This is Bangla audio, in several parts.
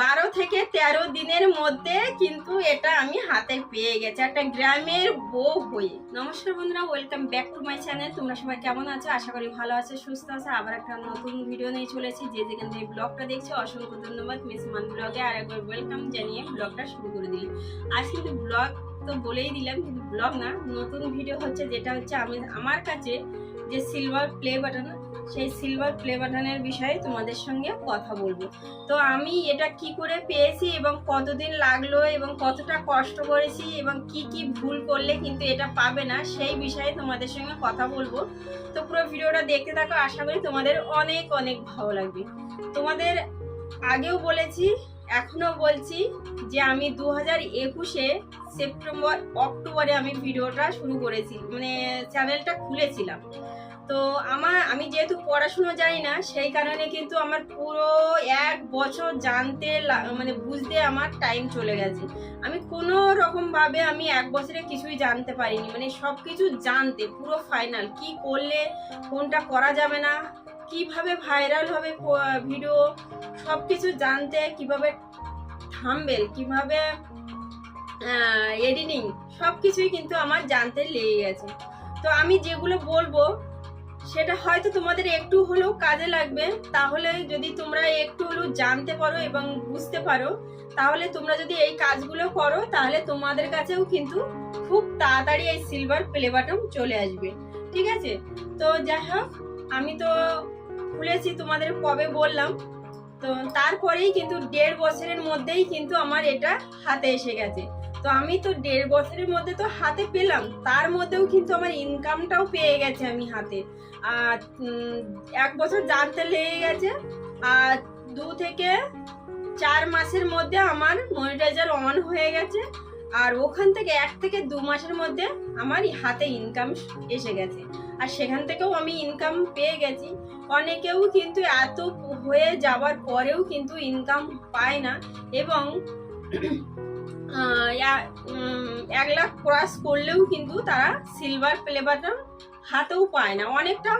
বারো থেকে তেরো দিনের মধ্যে কিন্তু এটা আমি হাতে পেয়ে গেছি। একটা গ্রামের বউ হয়ে। নমস্কার বন্ধুরা welcome back to my channel তোমরা সবাই কেমন আছো? আশা করি ভালো আছে, সুস্থ আছে। আবার একটা নতুন ভিডিও নিয়ে চলেছি যে যেখান থেকে ব্লগটা দেখছ, অসংখ্য ধন্যবাদ। মিস মান ব্লগে আর একবার ওয়েলকাম জানিয়ে ব্লগটা শুরু করে দিই আজ কিন্তু ব্লগ তো বলেই দিলাম, কিন্তু ব্লগ না, নতুন ভিডিও হচ্ছে, যেটা হচ্ছে আমি, আমার কাছে যে সিলভার প্লে বাটন সেই সিলভার প্লে বিষয়ে তোমাদের সঙ্গে কথা বলব। তো আমি এটা কি করে পেয়েছি এবং কতদিন লাগল এবং কতটা কষ্ট করেছি এবং কি কি ভুল করলে কিন্তু এটা পাবে না, সেই বিষয়ে তোমাদের সঙ্গে কথা বলব। তো পুরো ভিডিওটা দেখতে থাকো, আশা করি তোমাদের অনেক অনেক ভালো লাগবে। তোমাদের আগেও বলেছি এখনও বলছি যে আমি দু হাজার একুশে সেপ্টেম্বর, অক্টোবরে আমি ভিডিওটা শুরু করেছি। মানে চ্যানেলটা খুলেছিলাম। তো আমার, আমি যেহেতু পড়াশুনো জানি না, সেই কারণে কিন্তু আমার পুরো এক বছর জানতে মানে বুঝতে আমার টাইম চলে গেছে। আমি কোনো রকমভাবে আমি এক বছরে কিছুই জানতে পারিনি মানে সব কিছু জানতে, পুরো ফাইনাল কি করলে কোনটা করা যাবে না, কীভাবে ভাইরাল হবে ভিডিও সব কিছু জানতে কীভাবে থামবেল, কীভাবে এডিটিং সব কিছুই কিন্তু আমার জানতে লেগে গেছে। তো আমি যেগুলো বলব সেটা হয়তো তোমাদের একটু হলেও কাজে লাগবে। তাহলে যদি তোমরা একটু হলেও জানতে পারো এবং বুঝতে পারো, তাহলে তোমরা যদি এই কাজগুলো করো, তাহলে তোমাদের কাছেও কিন্তু খুব তাড়াতাড়ি এই সিলভার প্লে বাটন চলে আসবে। ঠিক আছে? তো যাই হোক, আমি তো খুলেছি তোমাদের কবে বললাম। তো তারপরেই কিন্তু দেড় বছরের মধ্যেই কিন্তু আমার এটা হাতে এসে গেছে। তো আমি তো দেড় বছরের মধ্যে তো হাতে পেলাম। তার মধ্যেও কিন্তু আমার ইনকামটাও পেয়ে গেছে আমি হাতে। আর এক বছর জানতে লেগে গেছে। আর দু থেকে চার মাসের মধ্যে আমার মনিটাইজার অন হয়ে গেছে। আর ওখান থেকে এক থেকে দু মাসের মধ্যে আমার হাতে ইনকাম এসে গেছে। আর সেখান থেকেও আমি ইনকাম পেয়ে গেছি। অনেকেও কিন্তু এত হয়ে যাওয়ার পরেও কিন্তু ইনকাম পায় না। এবং এক লাখ ক্রস করলেও কিন্তু তারা সিলভার প্লে বাটন হাতেও পায় না। অনেকটা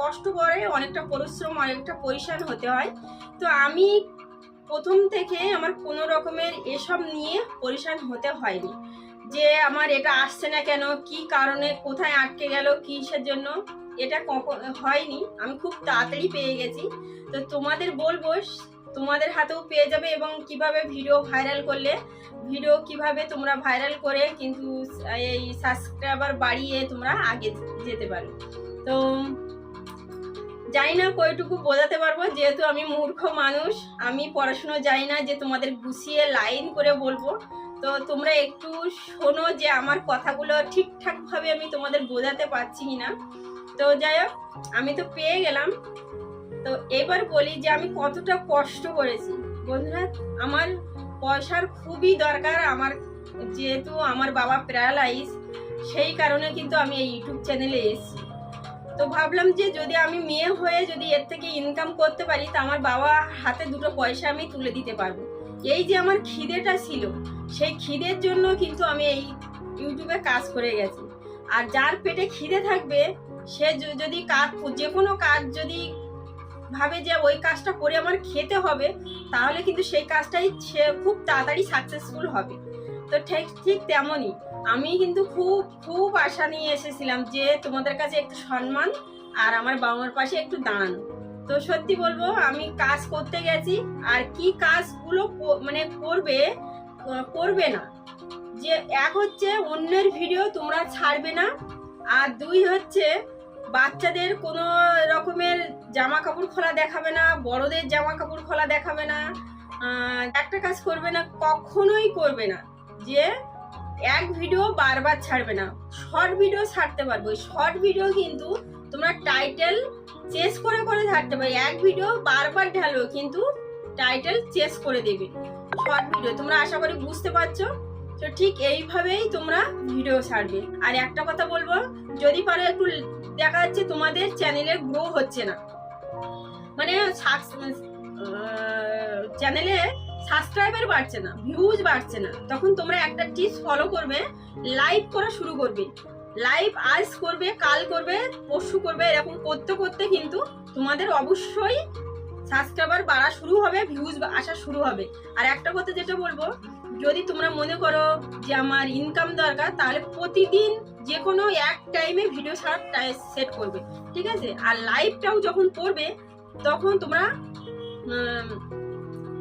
কষ্ট করে, অনেকটা পরিশ্রম অনেকটা পরিশ্রম হতে হয়। তো আমি প্রথম থেকে আমার কোনো রকমের এসব নিয়ে পরিশ্রম হতে হয়নি। যে আমার এটা আসছে না কেন, কি কারণে, কোথায় আটকে গেল, কিসের জন্য, এটা হয়নি। আমি খুব তাড়াতাড়ি পেয়ে গেছি। তো তোমাদের বলব তোমাদের হাতেও পেয়ে যাবে এবং কীভাবে ভিডিও ভাইরাল করলে, ভিডিও কীভাবে তোমরা ভাইরাল করে কিন্তু এই সাবস্ক্রাইবার বাড়িয়ে তোমরা আগে যেতে পারো। তো জানি না কয়টুকু বোঝাতে পারব, যেহেতু আমি মূর্খ মানুষ, আমি পড়াশুনো জানি না যে তোমাদের গুছিয়ে লাইন করে বলব। তো তোমরা একটু শোনো যে আমার কথাগুলো ঠিকঠাকভাবে আমি তোমাদের বোঝাতে পারছি না তো যাই হোক, আমি তো পেয়ে গেলাম। তো এবার বলি যে আমি কতটা কষ্ট করেছি। বন্ধুরা, আমার পয়সার খুবই দরকার। আমার যেহেতু আমার বাবা প্যারালাইজ, সেই কারণে কিন্তু আমি এই ইউটিউব চ্যানেলে এসেছি। তো ভাবলাম যে যদি আমি মেয়ে হয়ে যদি এর থেকে ইনকাম করতে পারি, তা আমার বাবা হাতে দুটো পয়সা আমি তুলে দিতে পারব। এই যে আমার খিদেটা ছিল, সেই খিদের জন্য কিন্তু আমি এই ইউটিউবে কাজ করে গেছি। আর যার পেটে খিদে থাকবে, সে যদি কাজ, যে কোনো কাজ যদি ভাবে যে ওই কাজটা করে আমার খেতে হবে, তাহলে কিন্তু সেই কাজটাই সে খুব তাড়াতাড়ি সাকসেসফুল হবে। তো ঠিক ঠিক তেমনই। আমি কিন্তু খুব খুব আশা নিয়ে এসেছিলাম যে তোমাদের কাছে একটু সম্মান আর আমার বাবা মার পাশে একটু দাঁড়ানো তো সত্যি বলব, আমি কাজ করতে গেছি আর কি কাজগুলো মানে করবে করবে না। যে এক হচ্ছে অন্যের ভিডিও তোমরা ছাড়বে না, আর দুই হচ্ছে বাচ্চাদের কোনো রকমের জামা কাপড় খোলা দেখাবে না, বড়দের জামা কাপড় খোলা দেখাবে না একটা কাজ করবে না, কখনোই করবে না। যে এক ভিডিও বারবার ছাড়বে না। শর্ট ভিডিও ছাড়তে পারব। শর্ট ভিডিও কিন্তু তোমরা টাইটেল চেস করে করে ছাড়তে পারবে। এক ভিডিও বারবার ঢালো কিন্তু টাইটেল চেস করে দেবে। শর্ট ভিডিও তোমরা আশা করি বুঝতে পারছ? তো ঠিক এইভাবেই তোমরা ভিডিও ছাড়বে। আর একটা কথা বলব, যদি পারো একটু দেখা যাচ্ছে তোমাদের চ্যানেলের গ্রো হচ্ছে না। মানে চ্যানেলে সাবস্ক্রাইবার বাড়ছে না ভিউজ বাড়ছে না। তখন তোমরা একটা টিপস ফলো করবে লাইভ করা শুরু করবে। লাইভ আজ করবে, কাল করবে, পরশু করবে, এরকম করতে করতে কিন্তু তোমাদের অবশ্যই সাবস্ক্রাইবার বাড়া শুরু হবে ভিউজ আসা শুরু হবে। আর একটা কথা যেটা বলব যদি তোমরা মনে করো যে আমার ইনকাম দরকার, তাহলে প্রতিদিন যে কোনো এক টাইমে ভিডিও ছাড়ার সেট করবে, ঠিক আছে? আর লাইভটাও যখন করবে, তখন তোমরা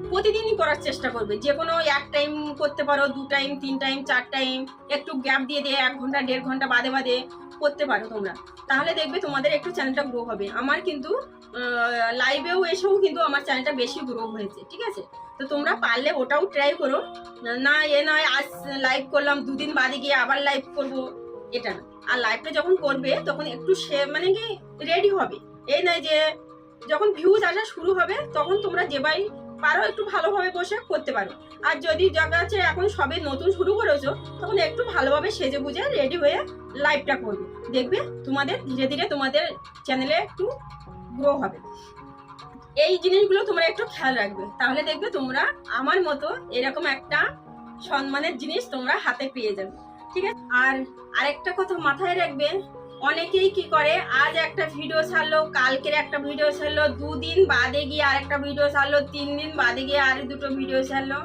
প্রতিদিনই করার চেষ্টা করবে। যে কোনো এক টাইম করতে পারো, দু টাইম তিন টাইম চার টাইম একটু গ্যাপ দিয়ে দিয়ে এক ঘণ্টা, দেড় ঘণ্টা বাদে বাদে। করতে পারো তোমরা। তাহলে দেখবে তোমাদের একটু চ্যানেলটা গ্রো হবে। আমার কিন্তু লাইভেও এসেও কিন্তু আমার চ্যানেলটা বেশি গ্রো হয়েছে, ঠিক আছে? তো তোমরা পারলে ওটাও ট্রাই করো। না, এ নয়, আজ লাইভ করলাম, দুদিন বাদে গিয়ে আবার লাইভ করব। এটা না। আর লাইভটা যখন করবে, তখন একটু সে মানে কি রেডি হবে। এই নয় যে, যখন ভিউজ আসা শুরু হবে, তখন তোমরা যেবাই পারো একটু ভালোভাবে বসে করতে পারো। আর যদি আছে এখন সবে নতুন শুরু করেছ, তখন একটু ভালোভাবে সেজে বুঝে রেডি হয়ে লাইভটা করবে। দেখবে তোমাদের ধীরে ধীরে তোমাদের চ্যানেলে একটু গ্রো হবে। এই জিনিসগুলো তোমরা একটু খেয়াল রাখবে। তাহলে দেখবে তোমরা আমার মতো এরকম একটা সম্মানের জিনিস তোমরা হাতে পেয়ে যাবে। ঠিক আছে? আর আরেকটা কথা মাথায় রাখবে অনেকেই কি করে, আজ একটা ভিডিও ছাড়লো, কালকের একটা ভিডিও ছাড়লো, দুদিন বাদে গিয়ে আরেকটা ভিডিও ছাড়লো তিন দিন বাদে গিয়ে আর দুটো ভিডিও ছাড়লো,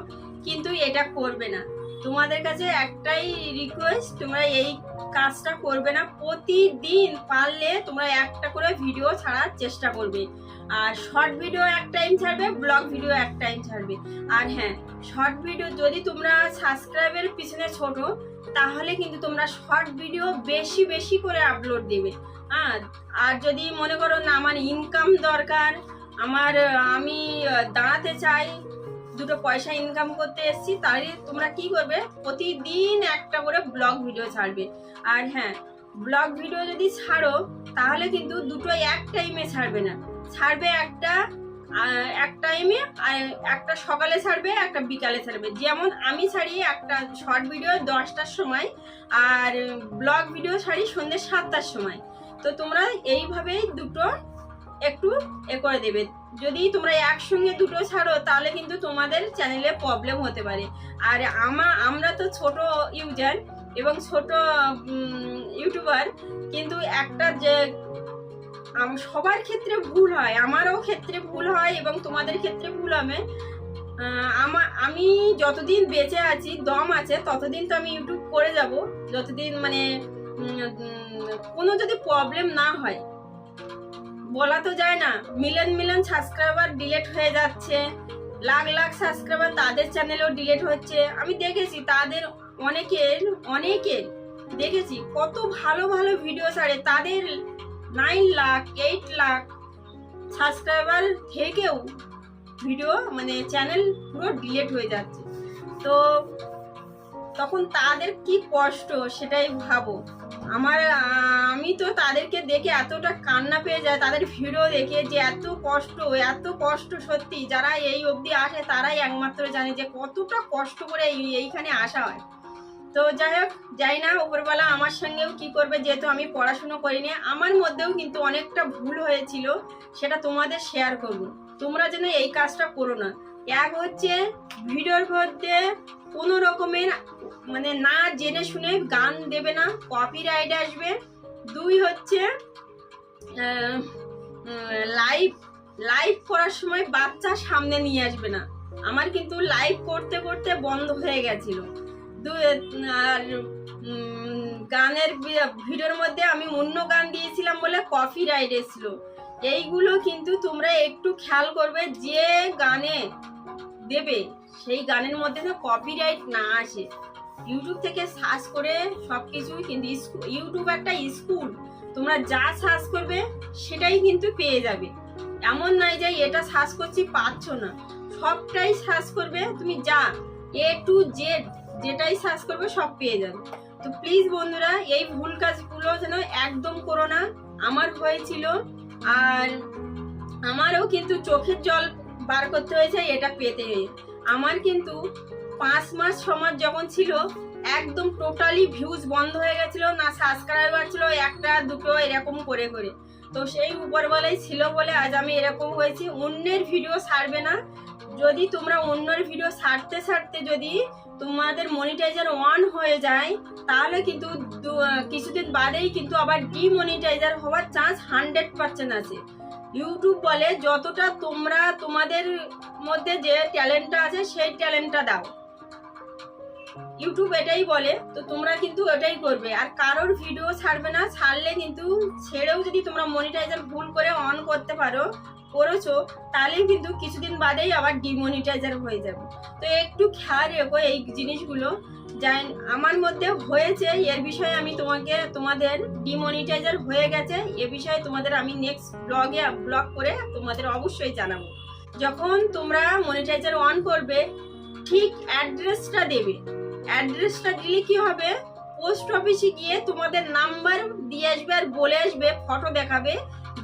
কিন্তু এটা করবে না। তোমাদের কাছে একটাই রিকোয়েস্ট তোমরা এই কাজটা করবে না, প্রতিদিন পারলে তোমরা একটা করে ভিডিও ছাড়ার চেষ্টা করবে। আর শর্ট ভিডিও এক টাইম ছাড়বে ব্লগ ভিডিও এক টাইম ছাড়বে। আর হ্যাঁ শর্ট ভিডিও যদি তোমরা সাবস্ক্রাইবের পিছনে ছোট তাহলে কিন্তু তোমরা শর্ট ভিডিও বেশি বেশি করে আপলোড দেবে। হ্যাঁ আর যদি মনে করো না আমার ইনকাম দরকার, আমার আমি দাঁড়াতে চাই, দুটো পয়সা ইনকাম করতে এসেছি, তাহলে তোমরা কি করবে? প্রতিদিন একটা করে ব্লগ ভিডিও ছাড়বে। আর হ্যাঁ ব্লগ ভিডিও যদি ছাড়ো, তাহলে কিন্তু দুটো এক টাইমে ছাড়বে না। ছাড়বে একটা এক টাইমে একটা সকালে ছাড়বে, একটা বিকালে ছাড়বে। যেমন আমি ছাড়ি একটা শর্ট ভিডিও দশটার সময়, আর ব্লগ ভিডিও ছাড়ি সন্ধ্যে সাতটার সময়। তো তোমরা এইভাবেই দুটো একটু এ করে দেবে। যদি তোমরা একসঙ্গে দুটো ছাড়ো, তাহলে কিন্তু তোমাদের চ্যানেলে প্রবলেম হতে পারে। আর আমা, আমরা তো ছোট ইউজার এবং ছোট ইউটিউবার কিন্তু একটা যে সবার ক্ষেত্রে ভুল হয়, আমারও ক্ষেত্রে ভুল হয় এবং তোমাদের ক্ষেত্রে ভুল হবে। আমা, আমি যতদিন বেঁচে আছি, দম আছে, ততদিন তো আমি ইউটিউব করে যাব। যতদিন মানে কোনো যদি প্রবলেম না হয়, বলা তো যায় না মিলন মিলন সাবস্ক্রাইবার ডিলেট হয়ে যাচ্ছে, লাখ লাখ সাবস্ক্রাইবার তাদের চ্যানেলেও ডিলেট হচ্ছে। আমি দেখেছি তাদের অনেকের অনেকের, দেখেছি কত ভালো ভালো ভিডিও ছাড়ে, তাদের nine lakh eight lakh subscriber থেকেও ভিডিও মানে চ্যানেল পুরো ডিলেট হয়ে যাচ্ছে। তো তখন তাদের কি কষ্ট, সেটাই ভাবো। আমার, আমি তো তাদেরকে দেখে এতটা কান্না পেয়ে যায়, তাদের ভিডিও দেখে যে এত কষ্ট এত কষ্ট সত্যি, যারা এই অবধি আসে, তারাই একমাত্র জানে যে কতটা কষ্ট করে এই- এইখানে আসা হয়। তো যাই হোক, যাই না উপরবেলা আমার সঙ্গেও কি করবে যেহেতু আমি পড়াশুনো করিনি, আমার মধ্যেও কিন্তু অনেকটা ভুল হয়েছিল, সেটা তোমাদের শেয়ার করব। তোমরা যেন এই কাজটা করো না। এক হচ্ছে, ভিডিওর মধ্যে কোনো রকমের মানে না জেনে শুনে গান দেবে না কপিরাইট আসবে। দুই হচ্ছে লাইভ লাইভ করার সময় বাচ্চা সামনে নিয়ে আসবে না। আমার কিন্তু লাইভ করতে করতে বন্ধ হয়ে গেছিল। আর গানের ভিডিওর মধ্যে আমি অন্য গান দিয়েছিলাম বলে কপি রাইট এসেছিল। এইগুলো কিন্তু তোমরা একটু খেয়াল করবে যে গানে দেবে, সেই গানের মধ্যে না কপিরাইট না আসে। ইউটিউব থেকে সার্চ করে সব কিছুই কিন্তু ইউটিউব একটা স্কুল তোমরা যা সার্চ করবে সেটাই কিন্তু পেয়ে যাবে। এমন নয় যে এটা সার্চ করছি, পাচ্ছ না। সবটাই সার্চ করবে, তুমি যা এ টু জেড যেটাই সার্চ করবে সব পেয়ে যাবে। তো প্লিজ বন্ধুরা, এই ভুল কাজগুলো যেন একদম করো না। আমার হয়েছিল আর আমারও কিন্তু চোখের জল বার করতে হয়েছে, এটা পেতে আমার কিন্তু পাঁচ মাস সমাজ যখন ছিল, একদম টোটালি ভিউজ বন্ধ হয়ে গেছিল, না সাবস্ক্রাইবার ছিল, একটা, দুটো, এরকম করে করে। তো সেই উপরবেলায় ছিল বলে আজ আমি এরকম হয়েছি। অন্যের ভিডিও ছাড়বে না। যদি তোমরা অন্যের ভিডিও ছাড়তে ছাড়তে যদি তোমাদের মনিটাইজার অন হয়ে যায়, তাহলে কিন্তু কিছুদিন বাদেই কিন্তু আবার ডিমনিটাইজার হওয়ার চান্স হান্ড্রেড পার্সেন্ট আছে। ইউটিউব বলে যতটা তোমরা তোমাদের মধ্যে যে ট্যালেন্টটা আছে, সেই ট্যালেন্টটা দাও। ইউটিউব এটাই বলে, তো তোমরা কিন্তু এটাই করবে। আর কারোর ভিডিও ছাড়বে না, ছাড়লে কিন্তু ছেড়েও যদি তোমরা মনিটাইজার ভুল করে অন করতে পারো করেছ, তাহলে কিন্তু কিছুদিন বাদেই আবার ডিমনিটাইজার হয়ে যাবে। তো একটু খেয়াল রেখো এই জিনিসগুলো। যাই আমার মধ্যে হয়েছে, এর বিষয়ে আমি তোমাকে, তোমাদের ডিমনিটাইজার হয়ে গেছে, এ বিষয়ে তোমাদের আমি নেক্সট ব্লগে ব্লগ করে তোমাদের অবশ্যই জানাব। যখন তোমরা মনিটাইজার অন করবে, ঠিক অ্যাড্রেসটা দেবে। অ্যাড্রেসটা দিলে কি হবে? পোস্ট অফিসে গিয়ে তোমাদের নাম্বার দিয়ে আসবে আর বলে আসবে ফটো দেখাবে।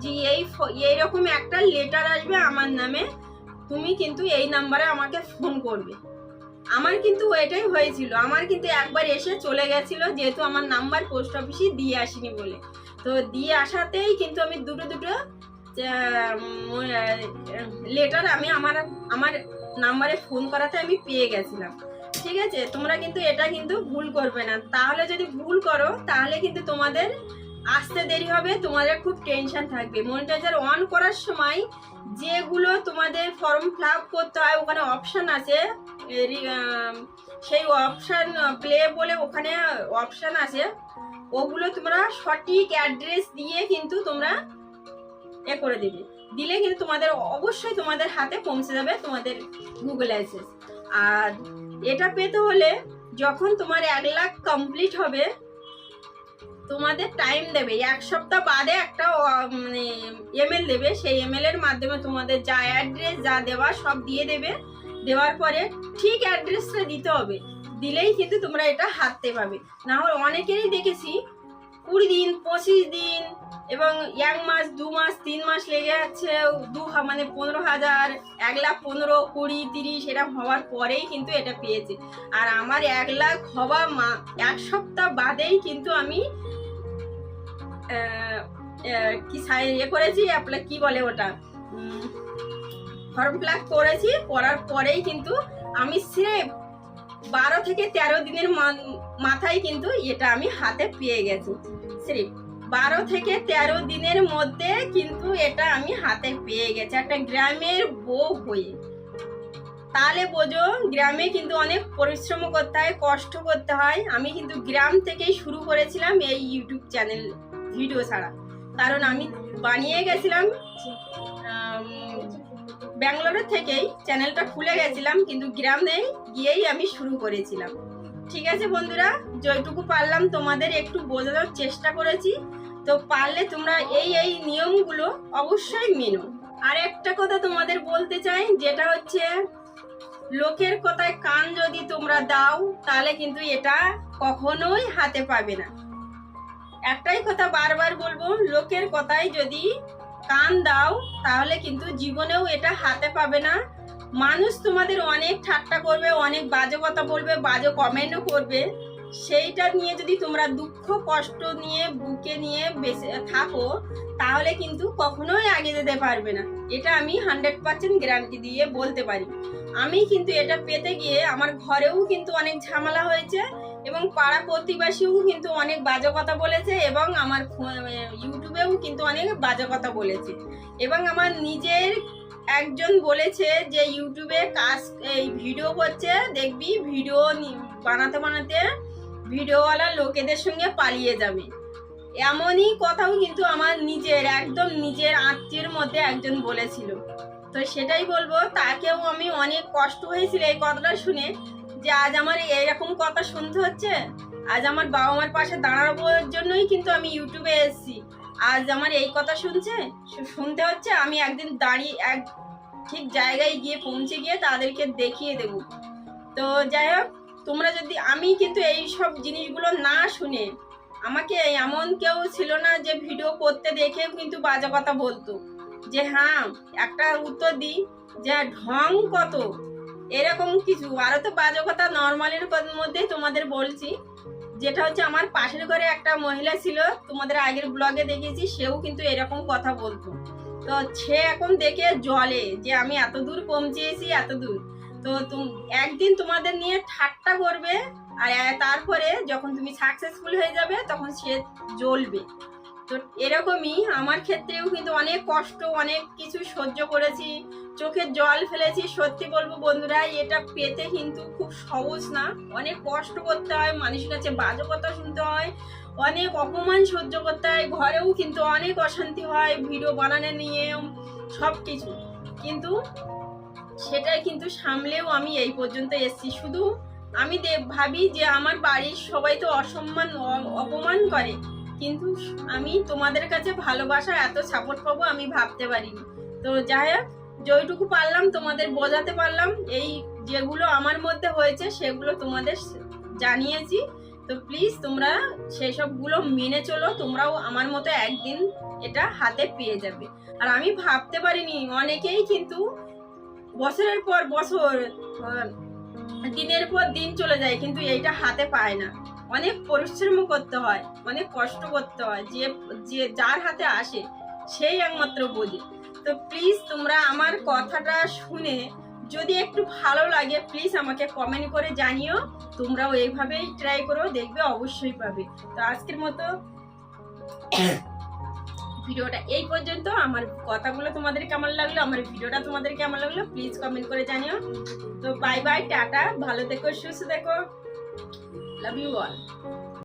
যে এই এইরকম একটা লেটার আসবে আমার নামে, তুমি কিন্তু এই নাম্বারে আমাকে ফোন করবে। আমার কিন্তু এটাই হয়েছিল, আমার কিন্তু একবার এসে চলে গেছিল, যেহেতু আমার নাম্বার পোস্ট অফিসে দিয়ে আসিনি বলে। তো দিয়ে আসাতেই কিন্তু আমি দুটো দুটো লেটার আমি আমার আমার নাম্বারে ফোন করাতে আমি পেয়ে গেছিলাম। ঠিক আছে? তোমরা কিন্তু এটা কিন্তু ভুল করবে না। তাহলে যদি ভুল করো, তাহলে কিন্তু তোমাদের আসতে দেরি হবে, তোমাদের খুব টেনশন থাকবে। মনিটাইজার অন করার সময় যেগুলো তোমাদের ফর্ম ফিল করতে হয়, ওখানে অপশান আছে। সেই অপশান প্লে বলে ওখানে অপশান আছে। ওগুলো তোমরা সঠিক অ্যাড্রেস দিয়ে কিন্তু তোমরা এ করে দেবে। দিলে কিন্তু তোমাদের অবশ্যই তোমাদের হাতে পৌঁছে যাবে তোমাদের গুগল অ্যাক্সেস আর এটা পেতে হলে যখন তোমার এক লাখ কমপ্লিট হবে তোমাদের টাইম দেবে। এক সপ্তাহ বাদে একটা মানে এমএল দেবে। সেই এমএল এর মাধ্যমে তোমাদের যা অ্যাড্রেস যা দেওয়া, সব দিয়ে দেবে। দেওয়ার পরে ঠিক অ্যাড্রেসটা দিতে হবে। দিলেই কিন্তু তোমরা এটা হাততে পাবে। না হলে অনেকেরই দেখেছি, কুড়ি দিন, পঁচিশ দিন এবং এক মাস, দু মাস, তিন মাস লেগে যাচ্ছে। দু মানে পনেরো হাজার, এক লাখ পনেরো, কুড়ি, তিরিশ এরকম হওয়ার পরেই কিন্তু এটা পেয়েছে। আর আমার এক লাখ হওয়া মা, এক সপ্তাহ বাদেই কিন্তু আমি কি ইয়ে করেছি আপনার কি বলে ওটা? ফর্ম ফিল করেছি, করার পরেই কিন্তু আমি স্রেফ বারো থেকে তেরো দিনের মাথায় কিন্তু এটা আমি হাতে পেয়ে গেছি। স্রেফ বারো থেকে তেরো দিনের মধ্যে কিন্তু এটা আমি হাতে পেয়ে গেছি। একটা গ্রামের বউ হয়ে। তাহলে বোঝো, গ্রামে কিন্তু অনেক পরিশ্রম করতে হয়, কষ্ট করতে হয়। আমি কিন্তু গ্রাম থেকেই শুরু করেছিলাম এই ইউটিউব চ্যানেল ভিডিও ছাড়া। কারণ আমি বানিয়ে গেছিলাম ব্যাঙ্গালোরের থেকেই চ্যানেলটা খুলে গেছিলাম, কিন্তু গ্রামে গিয়েই আমি শুরু করেছিলাম। ঠিক আছে বন্ধুরা, যেটুকু পারলাম তোমাদের একটু বোঝানোর চেষ্টা করেছি। তো পারলে তোমরা এই এই নিয়মগুলো অবশ্যই মেনো। আর একটা কথা তোমাদের বলতে চাই, যেটা হচ্ছে লোকের কথায় কান যদি তোমরা দাও, তাহলে কিন্তু এটা কখনোই হাতে পাবে না। একটাই কথা বারবার বলব, লোকের কথায় যদি কান দাও, তাহলে কিন্তু জীবনেও এটা হাতে পাবে না। মানুষ তোমাদের অনেক ঠাট্টা করবে, অনেক বাজে কথা বলবে, বাজে কমেন্টও করবে। সেইটা নিয়ে যদি তোমরা দুঃখ, কষ্ট নিয়ে, বুকে নিয়ে বেঁচে থাকো, তাহলে কিন্তু কখনোই আগে যেতে পারবে না। এটা আমি হান্ড্রেড পার্সেন্ট গ্যারান্টি দিয়ে বলতে পারি। আমি কিন্তু এটা পেতে গিয়ে আমার ঘরেও কিন্তু অনেক ঝামেলা হয়েছে। এবং পাড়া প্রতিবেশীও কিন্তু অনেক বাজে কথা বলেছে এবং আমার ইউটিউবেও কিন্তু অনেক বাজে কথা বলেছে। এবং আমার নিজের একজন বলেছে যে ইউটিউবে কাজ, এই ভিডিও করছে, দেখবি ভিডিও বানাতে বানাতে ভিডিওওয়ালা লোকেদের সঙ্গে পালিয়ে যাবে। এমনই কথাও কিন্তু আমার নিজের, একদম নিজের আত্মীয়ের মধ্যে একজন বলেছিল। তো সেটাই বলব, তাকেও আমি অনেক কষ্ট হয়েছিল এই কথাটা শুনে। যে আজ আমার এরকম কথা শুনতে হচ্ছে, আজ আমার বাবা মার পাশে দাঁড়ানোর জন্যই কিন্তু আমি ইউটিউবে এসেছি। আজ আমার এই কথা শুনছে শুনতে হচ্ছে, আমি একদিন দাঁড়িয়ে, এক ঠিক জায়গায় গিয়ে পৌঁছে গিয়ে তাদেরকে দেখিয়ে দেব। তো যাই হোক, তোমরা যদি, আমি কিন্তু এই সব জিনিসগুলো না শুনে, আমাকে এমন কেউ ছিল না যে ভিডিও করতে দেখেও কিন্তু বাজে কথা বলতো। যে হ্যাঁ একটা উত্তর দিই, যে ঢং কত এরকম কিছু। আরও তো বাজে কথা, নর্মালের মধ্যেই তোমাদের বলছি। যেটা হচ্ছে আমার পাশের ঘরে একটা মহিলা ছিল, তোমাদের আগের ব্লগে দেখেছি সেও কিন্তু এরকম কথা বলতো। তো সে এখন দেখে জলে যে আমি এত দূর পৌঁছেছি, এত দূর। তো একদিন তোমাদের নিয়ে ঠাট্টা করবে, আর তারপরে যখন তুমি সাকসেসফুল হয়ে যাবে, তখন সে জ্বলবে। তো এরকমই আমার ক্ষেত্রেও কিন্তু অনেক কষ্ট, অনেক কিছু সহ্য করেছি। চোখে জল ফেলেছি, সত্যি বলব বন্ধুরা, এটা পেতে কিন্তু খুব সহজ না। অনেক কষ্ট করতে হয়, মানুষের কাছে বাজে কথা শুনতে হয়, অনেক অপমান সহ্য করতে হয়, ঘরেও কিন্তু অনেক অশান্তি হয়, ভিডিও বানানো নিয়ে, সব কিছু। কিন্তু সেটাই কিন্তু সামলেও আমি এই পর্যন্ত এসেছি। শুধু আমি ভাবি যে আমার বাড়ির সবাই তো অসম্মান অপমান করে। কিন্তু আমি তোমাদের কাছে ভালোবাসা, এত সাপোর্ট পাবো আমি ভাবতে পারিনি। তো যাই হোক যেটুকু পারলাম, তোমাদের বোঝাতে পারলাম। এই যেগুলো আমার মধ্যে হয়েছে, সেগুলো তোমাদের জানিয়েছি। তো প্লিজ তোমরা সেসবগুলো মেনে চলো, তোমরাও আমার মতো একদিন এটা হাতে পেয়ে যাবে। আর আমি ভাবতে পারিনি, অনেকেই কিন্তু বছরের পর বছর দিনের পর দিন চলে যায়, কিন্তু এইটা হাতে পায় না। অনেক পরিশ্রম করতে হয়, অনেক কষ্ট করতে হয়, যে যে যার হাতে আসে সেই একমাত্র বলি। তো প্লিজ তোমরা আমার কথাটা শুনে যদি একটু ভালো লাগে প্লিজ আমাকে কমেন্ট করে জানিও। তোমরাও এইভাবেই ট্রাই করো, দেখবে অবশ্যই পাবে। তো আজকের মতো ভিডিওটা এই পর্যন্ত। আমার কথাগুলো তোমাদের কেমন লাগল, আমার ভিডিওটা তোমাদের কেমন লাগল প্লিজ কমেন্ট করে জানিও। তো বাই বাই টাটা, ভালো থেকো, সুস্থ থেকো। Love you all